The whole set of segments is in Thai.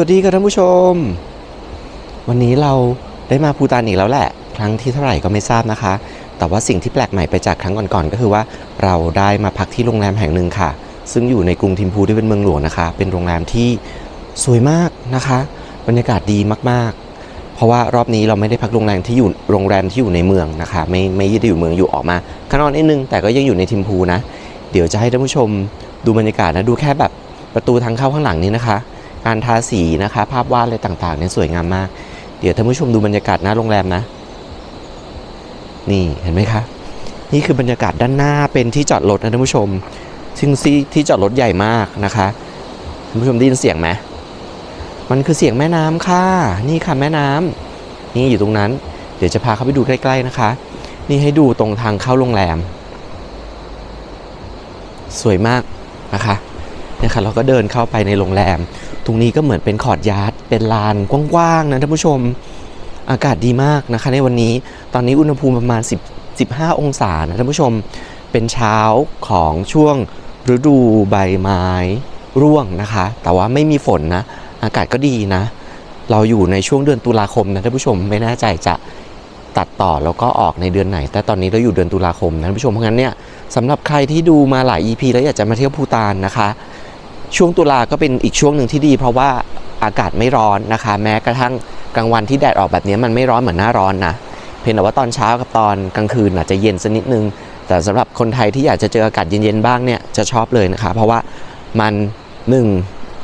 วัสดีครับท่านผู้ชม วันนี้เราได้มาภูตานอีกแล้วแหละ ครั้งที่เท่าไหร่ก็ไม่ทราบนะคะ แต่ว่าสิ่งที่แปลกใหม่ไปจากครั้งก่อนๆก็คือว่าเราได้มาพักที่โรงแรมแห่งหนึ่งค่ะ ซึ่งอยู่ในกรุงทิมพูที่เป็นเมืองหลวงนะคะ เป็นโรงแรมที่สวยมากนะคะ บรรยากาศดีมากๆ เพราะว่ารอบนี้เราไม่ได้พักโรงแรมที่อยู่โรงแรมที่อยู่ในเมืองนะคะ ไม่ไม่ได้อยู่เมืองอยู่ออกมาข้างนอกนิดนึงแต่ก็ยังอยู่ในทิมพูนะ เดี๋ยวจะให้ท่านผู้ชมดูบรรยากาศนะดูแค่แบบประตูทางเข้าข้างหลังนี้นะคะ การทาสีนะคะ ภาพวาดอะไรต่างๆเนี่ยสวยงามมาก เดี๋ยวท่านผู้ชมดูบรรยากาศหน้าโรงแรมนะ นี่เห็นไหมคะ นี่คือบรรยากาศด้านหน้าเป็นที่จอดรถนะท่านผู้ชม ซึ่งที่ที่จอดรถใหญ่มากนะคะท่านผู้ชมได้ยินเสียงไหมมันคือเสียงแม่น้ำค่ะ นี่ค่ะแม่น้ำนี่อยู่ตรงนั้น เดี๋ยวจะพาเข้าไปดูใกล้ ๆนะคะ นี่ให้ดูตรงทางเข้าโรงแรม สวยมากนะคะ นี่ยค่ะเราก็เดินเข้าไปในโรงแรม ตรงนี้ก็เหมือนเป็นคอร์ดยาร์ดเป็นลานกว้างๆนะท่านผู้ชมอากาศดีมากนะคะ ในวันนี้ตอนนี้อุณหภูมิประมาณ 10 15 องศานะท่านผู้ชมเป็นเช้าของช่วงฤดูใบไม้ร่วงนะคะ แต่ว่าไม่มีฝนนะ อากาศก็ดีนะ เราอยู่ในช่วงเดือนตุลาคมนะท่านผู้ชมไม่แน่ใจจะตัดต่อแล้วก็ออกในเดือนไหน แต่ตอนนี้เราอยู่เดือนตุลาคมนะท่านผู้ชมเพราะงั้นเนี่ยสำหรับใครที่ดูมาหลาย EP แล้วอยากจะมาเที่ยวภูตานนะคะ ช่วงตุลาก็เป็นอีกช่วงหนึ่งที่ดี เพราะว่าอากาศไม่ร้อนนะคะ แม้กระทั่งกลางวันที่แดดออกแบบนี้มันไม่ร้อนเหมือนหน้าร้อนนะเพียงแต่ว่าตอนเช้ากับตอนกลางคืนอาจจะเย็นสักนิดนึง แต่สำหรับคนไทยที่อยากจะเจออากาศเย็นๆบ้างเนี่ยจะชอบเลยนะคะ เพราะว่ามันหนึ่ง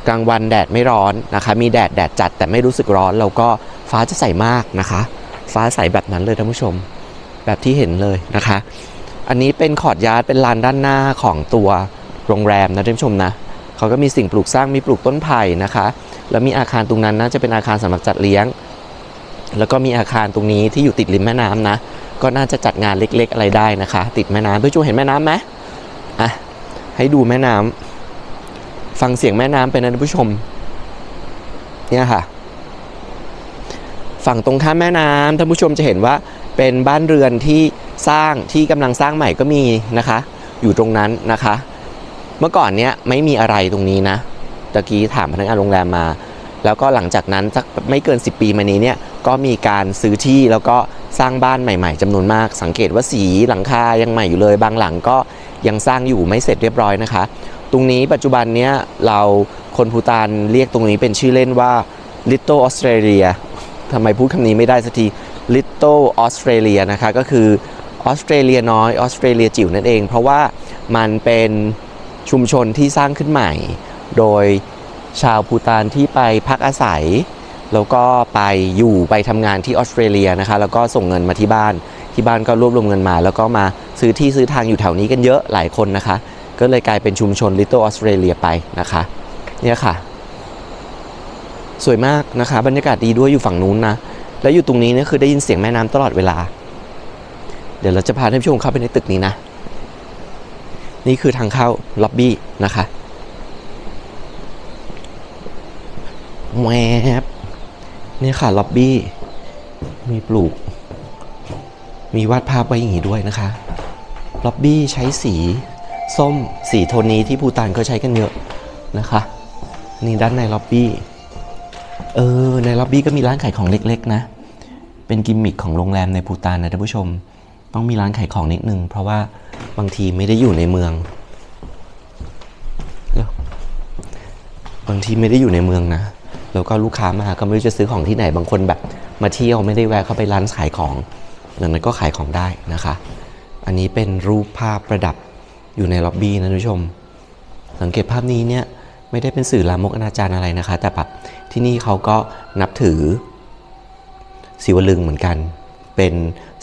กลางวันแดดไม่ร้อนนะคะ มีแดดแดดจัดแต่ไม่รู้สึกร้อนแล้วก็ฟ้าจะใสมากนะคะ ฟ้าใสแบบนั้นเลยท่านผู้ชม แบบที่เห็นเลยนะคะ อันนี้เป็นคอร์ดยาร์ดเป็นลานด้านหน้าของตัวโรงแรมนะท่านผู้ชมนะ เขาก็มีสิ่งปลูกสร้างมีปลูกต้นไผ่นะคะ แล้วมีอาคารตรงนั้นน่าจะเป็นอาคารสำหรับจัดเลี้ยง แล้วก็มีอาคารตรงนี้ที่อยู่ติดริมแม่น้ำนะ ก็น่าจะจัดงานเล็ก ๆ อะไรได้นะคะ ติดแม่น้ำพี่จูเห็นแม่น้ำไหมอะให้ดูแม่น้ำฟังเสียงแม่น้ำไปนะท่านผู้ชม เนี่ยค่ะ ฝั่งตรงข้ามแม่น้ำท่านผู้ชมจะเห็นว่าเป็นบ้านเรือนที่สร้างที่กำลังสร้างใหม่ก็มีนะคะ อยู่ตรงนั้นนะคะ เมื่อก่อนเนี้ยไม่มีอะไรตรงนี้นะตะกี้ถามพนักงานโรงแรมมา แล้วก็หลังจากนั้นสักไม่เกิน 10 ปีมานี้เนี่ยก็มีการซื้อที่แล้วก็สร้างบ้านใหม่ ๆจำนวนมาก สังเกตว่าสีหลังคายังใหม่อยู่เลย บางหลังก็ยังสร้างอยู่ไม่เสร็จเรียบร้อยนะคะ ตรงนี้ปัจจุบันเนี้ยเราคนพูตานเรียกตรงนี้เป็นชื่อเล่นว่า Little Australia ทำไมพูดคำนี้ไม่ได้สักที Little Australia นะคะก็คือออสเตรเลียน้อยออสเตรเลียจิ๋วนั่นเอง เพราะว่ามันเป็น ชุมชนที่สร้างขึ้นใหม่ โดยชาวพูตานที่ไปพักอาศัย แล้วก็ไปอยู่ไปทำงานที่ออสเตรเลียนะคะ แล้วก็ส่งเงินมาที่บ้าน ที่บ้านก็รวบรวมเงินมา แล้วก็มาซื้อที่ซื้อทางอยู่แถวนี้กันเยอะหลายคนนะคะ ก็เลยกลายเป็นชุมชน Little Australia ไปนะคะเนี่ยค่ะ สวยมากนะคะ บรรยากาศดีด้วยอยู่ฝั่งนู้นนะแล้วอยู่ตรงนี้เนี่ยคือได้ยินเสียงแม่น้ำตลอดเวลา เดี๋ยวเราจะพาท่านผู้ชมเข้าไปในตึกนี้นะ นี่คือทางเข้าล็อบบี้นะคะแวบนี่ค่ะล็อบบี้ มีปลูก มีวาดภาพไว้อย่างนี้ด้วยนะคะล็อบบี้ใช้สีส้มสีโทนนี้ที่ภูตานเขาใช้กันเยอะนะคะ นี่ด้านในล็อบบี้เออในล็อบบี้ก็มีร้านขายของเล็ก ๆ นะ เป็นกิมมิคของโรงแรมในภูตานนะท่านผู้ชม ต้องมีร้านขายของนิดนึง เพราะว่า บางทีไม่ได้อยู่ในเมือง แล้วบางทีไม่ได้อยู่ในเมืองนะ แล้วก็ลูกค้ามาก็ไม่รู้จะซื้อของที่ไหน บางคนแบบมาเที่ยวไม่ได้แวะเข้าไปร้านขายของดังนั้นก็ขายของได้นะคะ อันนี้เป็นรูปภาพประดับอยู่ในล็อบบี้นะท่านผู้ชม สังเกตภาพนี้เนี่ยไม่ได้เป็นสื่อลามกอนาจารอะไรนะคะ แต่แบบที่นี่เขาก็นับถือศิวลึงเหมือนกัน เป็น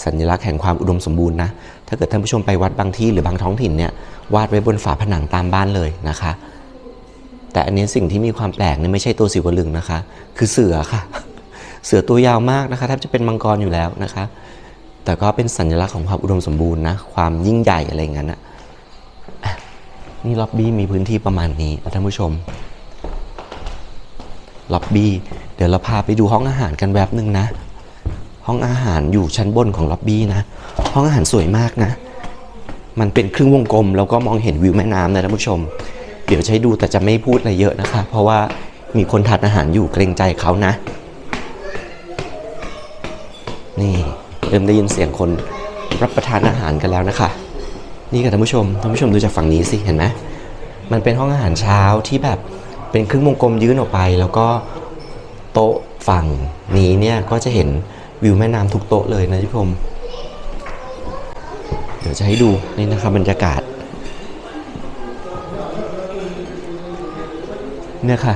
สัญลักษณ์แห่งความอุดมสมบูรณ์นะ ถ้าเกิดท่านผู้ชมไปวัดบางที่หรือบางท้องถิ่นเนี่ยวาดไว้บนฝาผนังตามบ้านเลยนะคะ แต่อันนี้สิ่งที่มีความแปลกเนี่ยไม่ใช่ตัวศิวลึงนะคะ คือเสือค่ะ เสือตัวยาวมากนะคะแทบจะเป็นมังกรอยู่แล้วนะคะ แต่ก็เป็นสัญลักษณ์ของความอุดมสมบูรณ์นะความยิ่งใหญ่อะไรอย่างนั้นนะนี่ล็อบบี้มีพื้นที่ประมาณนี้ท่านผู้ชมล็อบบี้เดี๋ยวเราพาไปดูห้องอาหารกันแวบหนึ่งนะ ห้องอาหารอยู่ชั้นบนของล็อบบี้นะ ห้องอาหารสวยมากนะ มันเป็นครึ่งวงกลม แล้วก็มองเห็นวิวแม่น้ำนะท่านผู้ชม เดี๋ยวให้ดูแต่จะไม่พูดอะไรเยอะนะคะ เพราะว่ามีคนทานอาหารอยู่เกรงใจเขานะ นี่เริ่มได้ยินเสียงคนรับประทานอาหารกันแล้วนะคะ นี่ค่ะท่านผู้ชมท่านผู้ชมดูจากฝั่งนี้สิเห็นไหมมันเป็นห้องอาหารเช้าที่แบบเป็นครึ่งวงกลมยื่นออกไป แล้วก็โต๊ะฝั่งนี้เนี่ยก็จะเห็น วิวแม่น้ำทุกโต๊ะเลยนะท่ผม เดี๋ยวจะให้ดูนี่นะครับบรรยากาศ เนี่ยค่ะ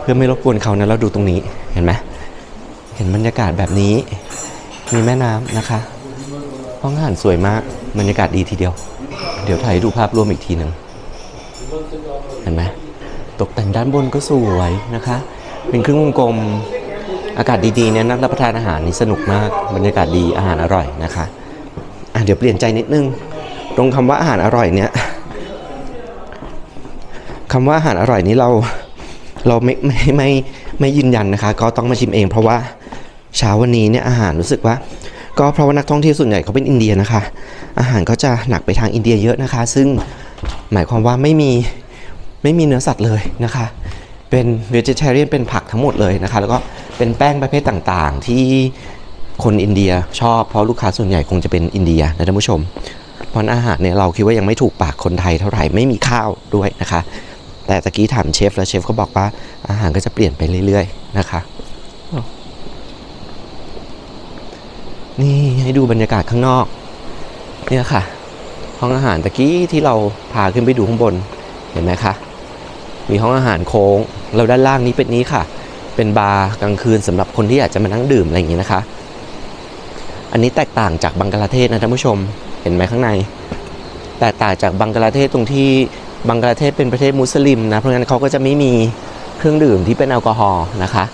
เพื่อไม่รบกวนเขานะเราดูตรงนี้เห็นไหมเห็นบรรยากาศแบบนี้ มีแม่น้ำนะคะห้องอาหารสวยมากบรรยากาศดีทีเดียว เดี๋ยวถ่ายดูภาพรวมอีกทีหนึ่งเห็นไหมตกแต่งด้านบนก็สวยนะคะ เป็นครึ่งวงกลม อากาศดีๆเนี่ยนักรับประทานอาหารนี่สนุกมาก บรรยากาศดีอาหารอร่อยนะคะอะเดี๋ยวเปลี่ยนใจนิดนึง ตรงคำว่าอาหารอร่อยเนี่ยคำว่าอาหารอร่อยนี้เราเราไม่ไม่ไม่ไม่ยืนยันนะคะ ก็ต้องมาชิมเอง เพราะว่าเช้าวันนี้เนี่ยอาหารรู้สึกว่า ก็เพราะว่านักท่องเที่ยวส่วนใหญ่เขาเป็นอินเดียนะคะ อาหารก็จะหนักไปทางอินเดียเยอะนะคะ ซึ่งหมายความว่าไม่มีไม่มีเนื้อสัตว์เลยนะคะ เป็นเวจิเทเรียนเป็นผักทั้งหมดเลยนะคะ แล้วก็ เป็นแป้งประเภทต่างๆ ที่คนอินเดียชอบเพราะลูกค้าส่วนใหญ่คงจะเป็นอินเดียนะท่านผู้ชมเพราะอาหารเนี่ยเราคิดว่ายังไม่ถูกปากคนไทยเท่าไหร่ไม่มีข้าวด้วยนะคะ แต่ตะกี้ถามเชฟแล้วเชฟก็บอกว่าอาหารก็จะเปลี่ยนไปเรื่อย ๆ นะคะ นี่ให้ดูบรรยากาศข้างนอก เนี่ยค่ะ ห้องอาหารตะกี้ที่เราพาขึ้นไปดูข้างบนเห็นไหมคะมีห้องอาหารโค้งแล้วด้านล่างนี้เป็นนี้ค่ะ เป็นบาร์กลางคืนสำหรับคนที่อยากจะมานั่งดื่มอะไรอย่างนี้นะคะ อันนี้แตกต่างจากบังกลาเทศนะท่านผู้ชม เห็นไหมข้างใน แตกต่างจากบังกลาเทศตรงที่บังกลาเทศเป็นประเทศมุสลิมนะ เพราะงั้นเขาก็จะไม่มีเครื่องดื่มที่เป็นแอลกอฮอล์นะคะ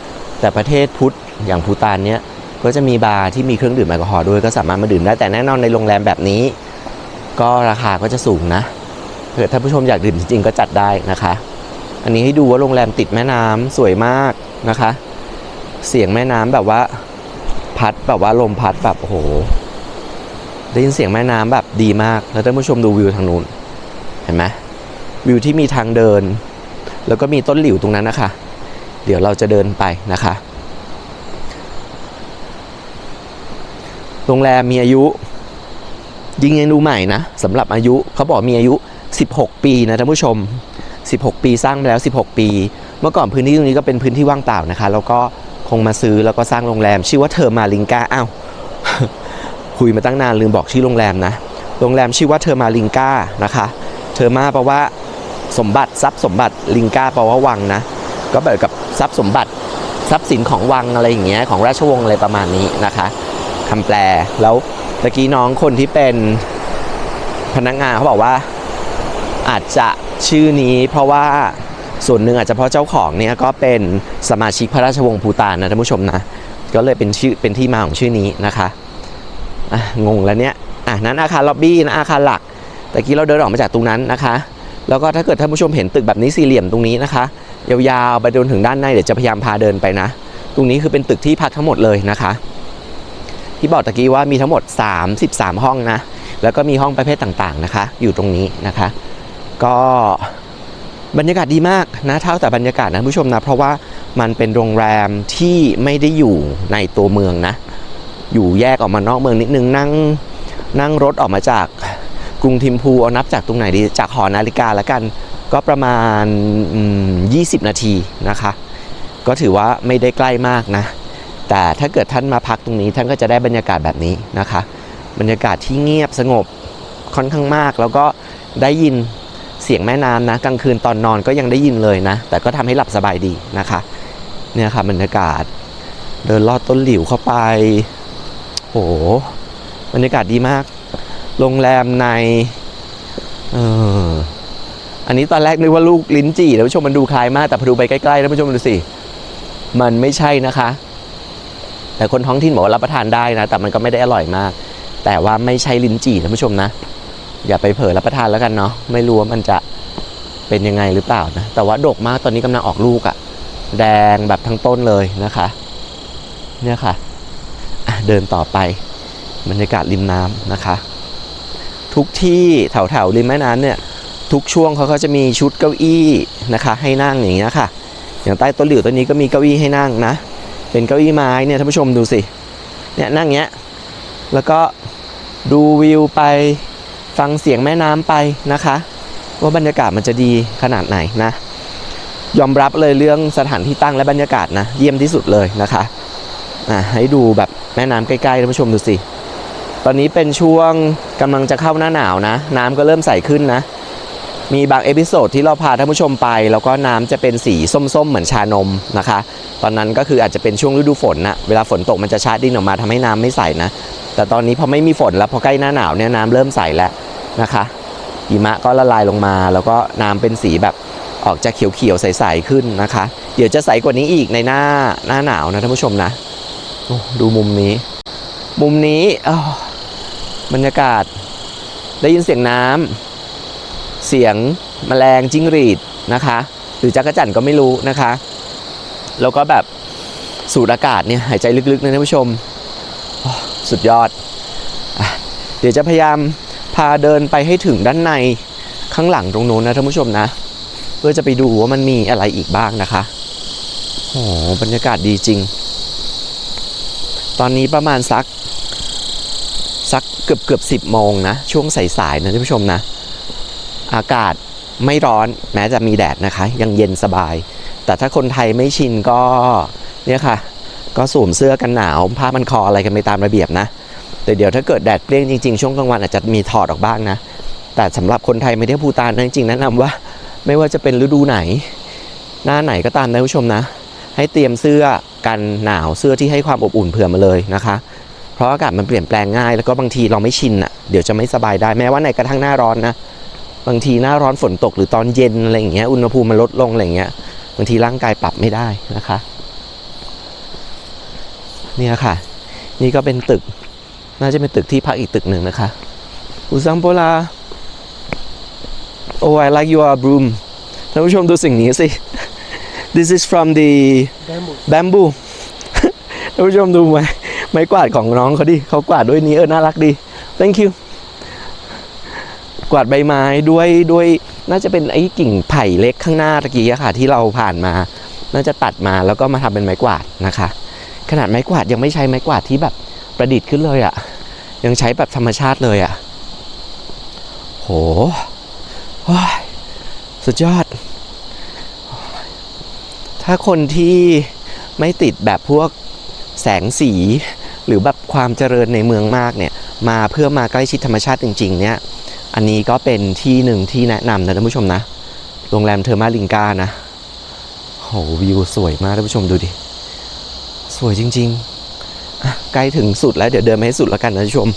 แต่ประเทศพุทธอย่างภูตานเนี้ยก็จะมีบาร์ที่มีเครื่องดื่มแอลกอฮอล์ด้วยก็สามารถมาดื่มได้แต่แน่นอนในโรงแรมแบบนี้ ก็ราคาก็จะสูงนะเผื่อท่านผู้ชมอยากดื่มจริงๆก็จัดได้นะคะ อันนี้ให้ดูว่าโรงแรมติดแม่น้ำสวยมาก นะคะ เสียงแม่น้ำแบบว่า พัดแบบว่าลมพัดแบบโอ้โหได้ยินเสียงแม่น้ำแบบดีมาก แล้วท่านผู้ชมดูวิวทางนู้นเห็นไหมวิวที่มีทางเดิน แล้วก็มีต้นหลิวตรงนั้นนะคะ เดี๋ยวเราจะเดินไปนะคะ โรงแรมมีอายุยิงยังดูใหม่นะสำหรับอายุเขาบอกมีอายุ 16 ปีนะท่านผู้ชม 16 ปีสร้างมาแล้ว 16 ปี เมื่อก่อนพื้นที่ตรงนี้ก็เป็นพื้นที่ว่างเปล่านะคะ แล้วก็คงมาซื้อแล้วก็สร้างโรงแรม ชื่อว่าเทอร์มาลิงกาอ้าวคุยมาตั้งนานลืมบอกชื่อโรงแรมนะ โรงแรมชื่อว่าเทอร์มาลิงกานะคะ เทอร์มาแปลว่าสมบัติทรัพย์สมบัติลิงกาแปลว่าวังนะ ก็แบบกับทรัพย์สมบัติทรัพย์สินของวังอะไรอย่างเงี้ยของราชวงศ์อะไรประมาณนี้นะคะคำแปลแล้วตะกี้น้องคนที่เป็นพนักงานเขาบอกว่า อาจจะชื่อนี้เพราะว่า ส่วนหนึ่งอาจจะเพราะเจ้าของเนี่ยก็เป็นสมาชิกพระราชวงศ์พูตานนะท่านผู้ชมนะ ก็เลยเป็นชื่อเป็นที่มาของชื่อนี้นะคะะงงแล้วเนี่ยอะนั้นอาคารล็อบบี้นะอาคารหลักตะกี้เราเดินออกมาจากตรงนั้นนะคะ แล้วก็ถ้าเกิดท่านผู้ชมเห็นตึกแบบนี้สี่เหลี่ยมตรงนี้นะคะ ยาวๆไปจนถึงด้านในเดี๋ยวจะพยายามพาเดินไปนะ ตรงนี้คือเป็นตึกที่พักทั้งหมดเลยนะคะ ที่บอกตะกี้ว่ามีทั้งหมด 33 ห้องนะ แล้วก็มีห้องประเภทต่างๆนะคะ อยู่ตรงนี้นะคะ ก็ บรรยากาศดีมากนะเท่าแต่บรรยากาศนะผู้ชมนะ เพราะว่ามันเป็นโรงแรมที่ไม่ได้อยู่ในตัวเมืองนะ อยู่แยกออกมานอกเมืองนิดนึงนั่งนั่งรถออกมาจากกรุงทิมพูเอานับจากตรงไหนดีจากหอนาฬิกาแล้วกัน ก็ประมาณ 20 นาทีนะคะ ก็ถือว่าไม่ได้ใกล้มากนะ แต่ถ้าเกิดท่านมาพักตรงนี้ ท่านก็จะได้บรรยากาศแบบนี้นะคะ บรรยากาศที่เงียบสงบค่อนข้างมากแล้วก็ได้ยิน สียงแม่น้ำนะกลางคืนตอนนอนก็ยังได้ยินเลยนะ แต่ก็ทำให้หลับสบายดีนะคะ เนี่ยค่ะบรรยากาศ เดินลอดต้นหลิวเข้าไป โหบรรยากาศดีมาก โรงแรมในเอออันนี้ตอนแรกนึกว่าลูกลิ้นจี่ท่านผู้ชมมันดูคล้ายมากแต่พอดูไปใกล้ๆท่านผู้ชมดูสิมันไม่ใช่นะคะ แต่คนท้องถิ่นบอกว่ารับประทานได้นะ แต่มันก็ไม่ได้อร่อยมาก แต่ว่าไม่ใช่ลิ้นจี่ท่านผู้ชมนะ อย่าไปเผลอรับประทานแล้วกันเนาะไม่รู้ว่ามันจะเป็นยังไงหรือเปล่านะแต่ว่าดกมากตอนนี้กำลังออกลูกอะ่ะแดงแบบทั้งต้นเลยนะคะ เนี่ยค่ะะเดินต่อไปบรรยากาศริมน้ำนะคะ ทุกที่แถวแถวๆริมแม่น้ำเนี่ยทุกช่วงเขาก็จะมีชุดเก้าอี้นะคะ ให้นั่งอย่างเงี้ยค่ะ อย่างใต้ต้นหลิวต้นนี้ก็มีเก้าอี้ให้นั่งนะ เป็นเก้าอี้ไม้เนี่ยท่านผู้ชมดูสิเนี่ยนั่งเงี้ยแล้วก็ดูวิวไป ฟังเสียงแม่น้ำไปนะคะ ว่าบรรยากาศมันจะดีขนาดไหนนะ ยอมรับเลยเรื่องสถานที่ตั้งและบรรยากาศนะ เยี่ยมที่สุดเลยนะคะอะให้ดูแบบแม่น้ำใกล้ๆท่านผู้ชมดูสิ ตอนนี้เป็นช่วงกำลังจะเข้าหน้าหนาวนะ น้ำก็เริ่มใสขึ้นนะ มีบางเอพิโซดที่เราพาท่านผู้ชมไป แล้วก็น้ำจะเป็นสีส้มๆ เหมือนชานมนะคะ ตอนนั้นก็คืออาจจะเป็นช่วงฤดูฝนนะเวลาฝนตกมันจะชาดินออกมาทำให้น้ำไม่ใสนะแต่ตอนนี้พอไม่มีฝนแล้วพอใกล้หน้าหนาวเนี่ยน้ำเริ่มใสแล้ว นะคะหิมะก็ละลายลงมา แล้วก็น้ำเป็นสีแบบออกจะเขียวๆใสๆขึ้นนะคะ เดี๋ยวจะใสกว่านี้อีกในหน้าหน้าหนาวนะท่านผู้ชมนะดูมุมนี้ มุมนี้บรรยากาศ ได้ยินเสียงน้ำเสียงแมลงจิ้งหรีดนะคะ หรือจักรจั่นก็ไม่รู้นะคะ แล้วก็แบบสูดอากาศเนี่ยหายใจลึกๆนะท่านผู้ชม สุดยอดอเดี๋ยวจะพยายาม พาเดินไปให้ถึงด้านในข้างหลังตรงโน้นนะท่านผู้ชมนะ เพื่อจะไปดูว่ามันมีอะไรอีกบ้างนะคะโอ้บรรยากาศดีจริง ตอนนี้ประมาณสักสักเกือบเกือบสิบโมงนะ ช่วงสายๆนะท่านผู้ชมนะ อากาศไม่ร้อนแม้จะมีแดดนะคะ ยังเย็นสบาย แต่ถ้าคนไทยไม่ชินก็เนี่ยค่ะ ก็สวมเสื้อกันหนาว ผ้ามันคออะไรกันไปตามระเบียบนะ แต่เดี๋ยวถ้าเกิดแดดเปรี้ยงจริงๆ ช่วงกลางวันอาจจะมีถอดออกบ้างนะ แต่สำหรับคนไทยไม่ได้ภูตานจริงๆแนะนำว่าไม่ว่าจะเป็นฤดูไหน หน้าไหนก็ตามนะผู้ชมนะ ให้เตรียมเสื้อกันหนาวเสื้อที่ให้ความอบอุ่นเผื่อมาเลยนะคะ เพราะอากาศมันเปลี่ยนแปลงง่าย แล้วก็บางทีเราไม่ชินอะเดี๋ยวจะไม่สบายได้แม้ว่าในกระทั่งหน้าร้อนนะบางทีหน้าร้อนฝนตกหรือตอนเย็นอะไรอย่างเงี้ยอุณหภูมิมันลดลงอะไรอย่างเงี้ยบางทีร่างกายปรับไม่ได้นะคะ เนี่ยค่ะ นี่ก็เป็นตึก น่าจะเป็นตึกที่พักอีกตึกหนึ่งนะคะอุซังโปลา Oh I like your broom ท่านผู้ชมดูสิ่งนี้สิ This is from the bamboo ท่านผู้ชมดูไหมไม้กวาดของน้องเขาดิเขากวาดด้วยนี้เออน่ารักดี thank you กวาดใบไม้ด้วยด้วยน่าจะเป็นไอ้กิ่งไผ่เล็กข้างหน้าตะกี้อะค่ะ ที่เราผ่านมา น่าจะตัดมาแล้วก็มาทำเป็นไม้กวาดนะคะ ขนาดไม้กวาดยังไม่ใช้ไม้กวาดที่แบบประดิษฐ์ขึ้นเลยอะ่ะ ยังใช้แบบธรรมชาติเลยอะ่ะ โหสุดยอด ถ้าคนที่ไม่ติดแบบพวกแสงสี หรือแบบความเจริญในเมืองมากเนี่ย มาเพื่อมาใกล้ชิดธรรมชาติจริง ๆ เนี่ย อันนี้ก็เป็นที่หนึ่งที่แนะนำนะท่านผู้ชมนะ โรงแรมเทอร์มาลิงกานะโหวิวสวยมากท่านผู้ชมดูดิ สวยจริง ๆ ใกล้ถึงสุดแล้วเดี๋ยวเดินไปให้สุดแล้วกันนะท่านผู้ชม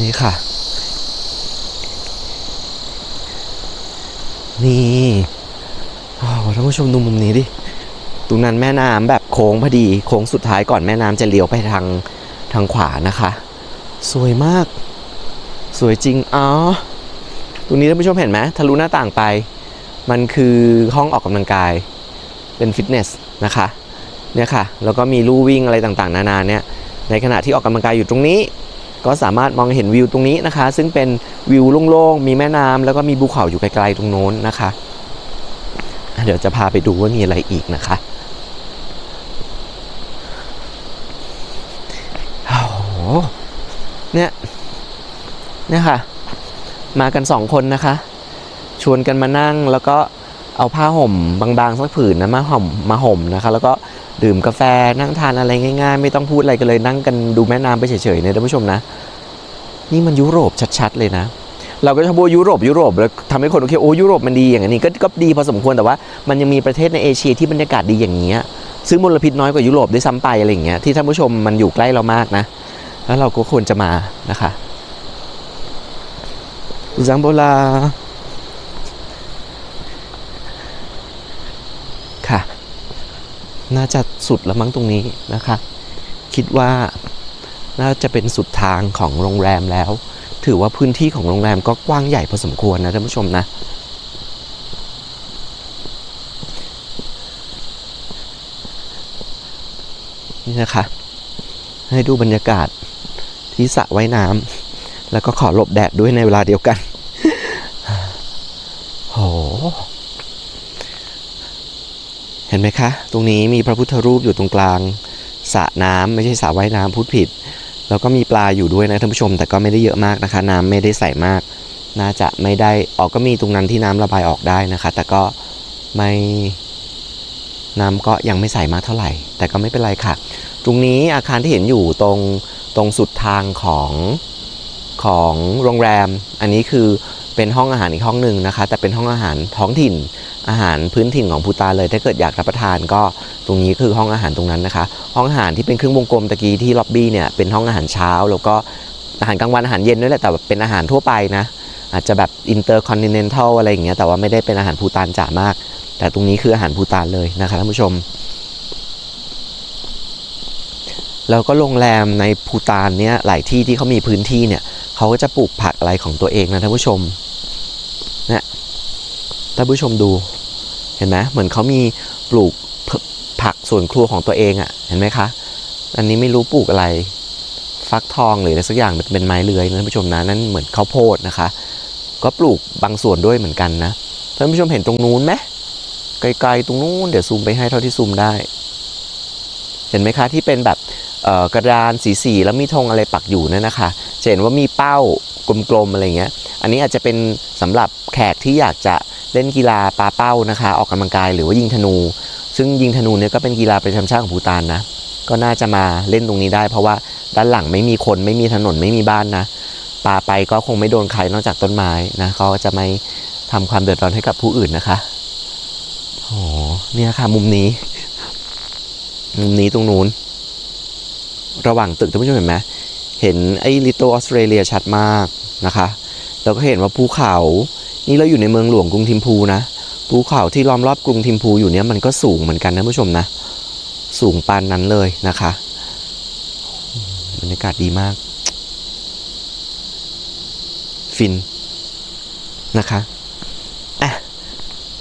นี่ค่ะ นี่โอ้ท่านผู้ชมดูมุมนี้ดิ ตรงนั้นแม่น้ำแบบโค้งพอดี โค้งสุดท้ายก่อนแม่น้ำจะเลี้ยวไปทางทางขวานะคะ สวยมาก สวยจริง อ๋อ ตรงนี้ท่านผู้ชมเห็นไหมทะลุหน้าต่างไป มันคือห้องออกกำลังกาย เป็นฟิตเนสนะคะเนี่ยค่ะแล้วก็มีลู่วิ่งอะไรต่างๆ นานาเนี่ยในขณะที่ออกกำลังกายอยู่ตรงนี้ ก็สามารถมองเห็นวิวตรงนี้นะคะ ซึ่งเป็นวิวโล่งๆมีแม่น้ำแล้วก็มีภูเขาอยู่ไกลๆตรงโน้นนะคะอะเดี๋ยวจะพาไปดูว่ามีอะไรอีกนะคะโอ้โหเนี่ยเนี่ยค่ะ มากันสองคนนะคะ ชวนกันมานั่งแล้วก็ เอาผ้าห่มบางๆสักผืนนะมาห่มมาห่มนะคะแล้วก็ดื่มกาแฟนั่งทานอะไรง่ายๆ ไม่ต้องพูดอะไรกันเลยนั่งกันดูแม่น้ำไปเฉยๆเนี่ยท่านผู้ชมนะ นี่มันยุโรปชัดๆเลยนะ เราก็ชอบพูดยุโรปยุโรปแล้วทำให้คนโอเคโอ้ยุโรปมันดีอย่างนี้ก็ก็ดีพอสมควรแต่ว่ามันยังมีประเทศในเอเชียที่บรรยากาศดีอย่างนี้ยซึ่งมลพิษน้อยกว่ายุโรปได้ซ้ำไปอะไรอย่างเงี้ยที่ท่านผู้ชมมันอยู่ใกล้เรามากนะ แล้วเราก็ควรจะมานะคะซังโบลา ค่ะ น่าจะสุดแล้วมั้งตรงนี้นะคะ คิดว่าน่าจะเป็นสุดทางของโรงแรมแล้ว ถือว่าพื้นที่ของโรงแรมก็กว้างใหญ่พอสมควรนะท่านผู้ชมนะ นี่นะคะ ให้ดูบรรยากาศที่สระว่ายน้ำแล้วก็ขอหลบแดดด้วยในเวลาเดียวกัน ห็นไหมคะ ตรงนี้มีพระพุทธรูปอยู่ตรงกลางสระน้ำไม่ใช่สระว่ายน้ำพูดผิด แล้วก็มีปลาอยู่ด้วยนะท่านผู้ชม แต่ก็ไม่ได้เยอะมากนะคะ น้ำไม่ได้ใสมาก น่าจะไม่ได้ออกก็มีตรงนั้นที่น้ำระบายออกได้นะคะ แต่ก็ไม่น้ำก็ยังไม่ใสมากเท่าไหร่ แต่ก็ไม่เป็นไรค่ะ ตรงนี้อาคารที่เห็นอยู่ตรงตรงสุดทางของของโรงแรม อันนี้คือ เป็นห้องอาหารอีกห้องหนึ่งนะคะ แต่เป็นห้องอาหารท้องถิ่น อาหารพื้นถิ่นของภูตานเลย ถ้าเกิดอยากรับประทานก็ตรงนี้คือห้องอาหารตรงนั้นนะคะ ห้องอาหารที่เป็นครึ่งวงกลมตะกี้ที่ล็อบบี้เนี่ยเป็นห้องอาหารเช้า แล้วก็อาหารกลางวันอาหารเย็นด้วยแหละแต่แบบเป็นอาหารทั่วไปนะ อาจจะแบบอินเตอร์คอนติเนนทัลอะไรอย่างเงี้ยแต่ว่าไม่ได้เป็นอาหารภูตานจ๋ามาก แต่ตรงนี้คืออาหารภูตานเลยนะคะท่านผู้ชมแล้วก็โรงแรมในภูตานเนี่ยหลายที่ที่เขามีพื้นที่เนี่ยเขาก็จะปลูกผักอะไรของตัวเองนะท่านผู้ชม ท่านผู้ชมดูเห็นไหมเหมือนเขามีปลูกผักสวนครัวของตัวเองอะ่ะ เห็นไหมคะ อันนี้ไม่รู้ปลูกอะไร ฟักทองหรืออะไรสักอย่างเป็นไม้เลื้อยนะท่านผู้ชมนะนั่นเหมือนข้าวโพดนะคะ ก็ปลูกบางส่วนด้วยเหมือนกันนะท่านผู้ชมเห็นตรงนู้นไหมไกลๆตรงนู้นเดี๋ยวซูมไปให้เท่าที่ซูมได้ เห็นไหมคะที่เป็นแบบกระดานสีๆแล้วมีธงอะไรปักอยู่นั่นนะคะจะเห็นว่ามีเป้ากลมๆอะไรเงี้ย อันนี้อาจจะเป็นสำหรับแขกที่อยากจะ เล่นกีฬาปาเป้านะคะ ออกกำลังกายหรือว่ายิงธนู ซึ่งยิงธนูเนี่ยก็เป็นกีฬาประจำชาติของภูตานนะ ก็น่าจะมาเล่นตรงนี้ได้ เพราะว่าด้านหลังไม่มีคนไม่มีถนนไม่มีบ้านนะปาไปก็คงไม่โดนใครนอกจากต้นไม้นะเขาจะไม่ทำความเดือดร้อนให้กับผู้อื่นนะคะโอ้เนี่ยค่ะมุมนี้ มุมนี้ตรงนู้น ระหว่างตึกท่านผู้ชมเห็นไหมเห็นไอ้ลิตเติ้ลออสเตรเลียชัดมากนะคะ แล้วก็เห็นว่าภูเขา นี่เราอยู่ในเมืองหลวงกรุงทิมพูนะภูเขาที่ล้อมรอบกรุงทิมพูอยู่เนี้ยมันก็สูงเหมือนกันนะผู้ชมนะ สูงปานนั้นเลยนะคะบรรยากาศดีมาก ฟินนะคะอะ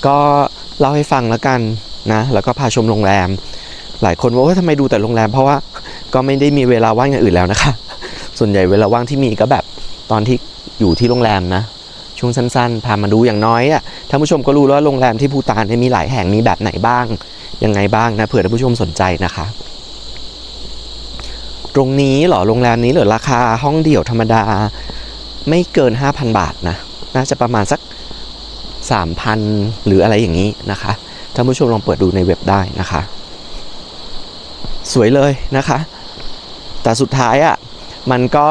ก็เล่าให้ฟังแล้วกันนะ แล้วก็พาชมโรงแรม หลายคนว่าทำไมดูแต่โรงแรม เพราะว่าก็ไม่ได้มีเวลาว่างอย่างอื่นแล้วนะคะ ส่วนใหญ่เวลาว่างที่มีก็แบบตอนที่อยู่ที่โรงแรมนะ ช่วงสั้นๆ พามาดูอย่างน้อยอะท่านผู้ชมก็รู้แล้วว่าโรงแรมที่ภูตานมีหลายแห่งมีแบบไหนบ้าง ยังไงบ้างนะเผื่อท่านผู้ชมสนใจนะคะ ตรงนี้หรอโรงแรมนี้เหรอราคาห้องเดี่ยวธรรมดา ไม่เกิน 5,000 บาทนะน่าจะประมาณสัก 3,000 หรืออะไรอย่างนี้นะคะท่านผู้ชมลองเปิดดูในเว็บได้นะคะ สวยเลยนะคะ แต่สุดท้ายอะ่ะมันก็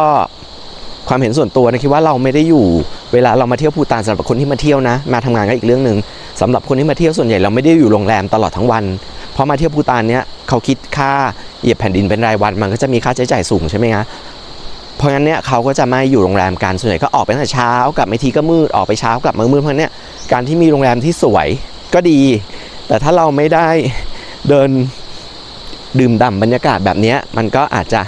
ความเห็นส่วนตัวนะคิดว่าเราไม่ได้อยู่ เวลาเรามาเที่ยวภูตานสำหรับคนที่มาเที่ยวนะ มาทำงานก็อีกเรื่องหนึ่งสำหรับคนที่มาเที่ยวส่วนใหญ่เราไม่ได้อยู่โรงแรมตลอดทั้งวันเพราะมาเที่ยวภูตานเนี้ยเขาคิดค่าเหยียบแผ่นดินเป็นรายวัน มันก็จะมีค่าใช้จ่ายสูงใช่ไหมคะเพราะงั้นเนี่ยเขาก็จะไม่อยู่โรงแรมกันส่วนใหญ่ก็ออกไปตั้งแต่เช้ากลับไม่ทีก็มืดออกไปเช้ากลับมามืดเพราะเนี่ยการที่มีโรงแรมที่สวยก็ดี แต่ถ้าเราไม่ได้เดินดื่มด่ำบรรยากาศแบบเนี้ยมันก็อาจจะ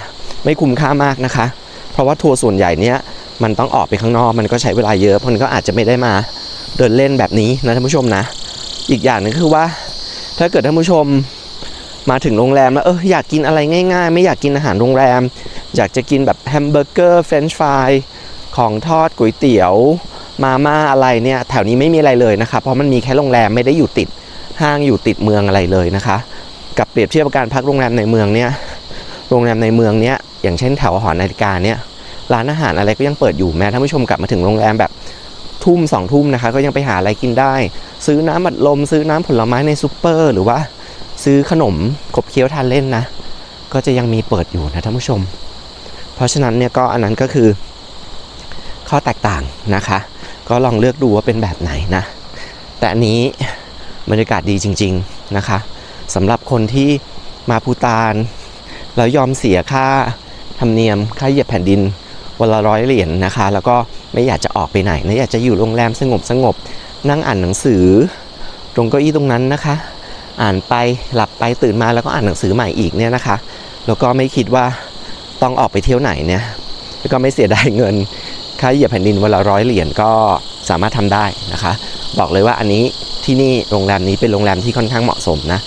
ไม่คุ้มค่ามากนะคะ เพราะว่าทัวร์ส่วนใหญ่เนี้ย มันต้องออกไปข้างนอกมันก็ใช้เวลาเยอะมันก็อาจจะไม่ได้มาเดินเล่นแบบนี้นะท่านผู้ชมนะ อีกอย่างหนึงคือว่า ถ้าเกิดท่านผู้ชมมาถึงโรงแรมแล้วเอออยากกินอะไรง่ายๆ ไม่อยากกินอาหารโรงแรม อยากจะกินแบบแฮมเบอร์เกอร์เฟรนช์ฟรายของทอดก๋วยเตี๋ยว มาม่าอะไรเนี่ยแถวนี้ไม่มีอะไรเลยนะคะเพราะมันมีแค่โรงแรมไม่ได้อยู่ติดห้างอยู่ติดเมืองอะไรเลยนะคะ กับเปรียบเทียบกับการพักโรงแรมในเมืองเนี่ยโรงแรมในเมืองเนี่ยอย่างเช่นแถวหอนาฬิกาเนี่ย ร้านอาหารอะไรก็ยังเปิดอยู่แม้ท่านผู้ชมกลับมาถึงโรงแรมแบบทุ่มสองทุ่มนะคะก็ยังไปหาอะไรกินได้ ซื้อน้ำบัดลม ซื้อน้ำผลไม้ในซูเปอร์ หรือว่าซื้อขนมขบเคี้ยวทานเล่นนะ ก็จะยังมีเปิดอยู่นะท่านผู้ชม เพราะฉะนั้นเนี่ยก็อันนั้นก็คือ ข้อแตกต่างนะคะ ก็ลองเลือกดูว่าเป็นแบบไหนนะ แต่อันนี้บรรยากาศดีจริง ๆนะคะสำหรับคนที่มาภูตานแล้วยอมเสียค่าธรรมเนียมค่าเหยียบแผ่นดิน วันละร้อยเหรียญนะคะ แล้วก็ไม่อยากจะออกไปไหนนะอยากจะอยู่โรงแรมสงบสงบนั่งอ่านหนังสือ ตรงเก้าอี้ตรงนั้นนะคะ อ่านไปหลับไปตื่นมาแล้วก็อ่านหนังสือใหม่อีกเนี่ยนะคะ แล้วก็ไม่คิดว่าต้องออกไปเที่ยวไหนเนี่ยแล้วก็ไม่เสียดายเงินค่าเหยียบแผ่นดินวันละร้อยเหรียญก็สามารถทำได้นะคะ บอกเลยว่าอันนี้ที่นี่โรงแรมนี้เป็นโรงแรมที่ค่อนข้างเหมาะสมนะ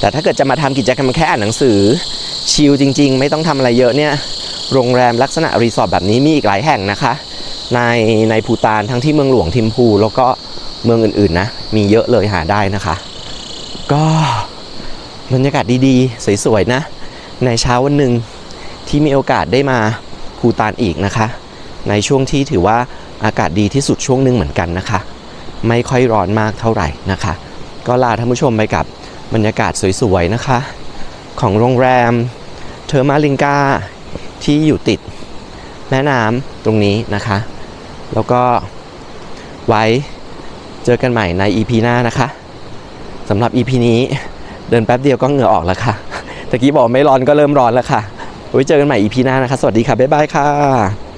แต่ถ้าเกิดจะมาทำกิจกรรมแค่อ่านหนังสือชิลจริง ๆ ไม่ต้องทำอะไรเยอะเนี่ย โรงแรมลักษณะรีสอร์ทแบบนี้มีอีกหลายแห่งนะคะ ในในภูตานทั้งที่เมืองหลวงทิมพูแล้วก็เมืองอื่นๆนะ มีเยอะเลยหาได้นะคะ ก็บรรยากาศดีๆ สวยๆนะ ในเช้าวันหนึ่งที่มีโอกาสได้มาภูตานอีกนะคะ ในช่วงที่ถือว่าอากาศดีที่สุดช่วงหนึ่งเหมือนกันนะคะ ไม่ค่อยร้อนมากเท่าไหร่นะคะ ก็ลาท่านผู้ชมไปกับบรรยากาศสวยๆนะคะ ของโรงแรมเทอร์มาลิงกา ที่อยู่ติดแม่น้ำตรงนี้นะคะ แล้วก็ไว้เจอกันใหม่ใน EP หน้านะคะสำหรับ EP นี้เดินแป๊บเดียวก็เหงื่อออกแล้วค่ะตะกี้บอกไม่ร้อนก็เริ่มร้อนแล้วค่ะไว้เจอกันใหม่ EP หน้านะคะ สวัสดีค่ะ บ๊ายบายค่ะ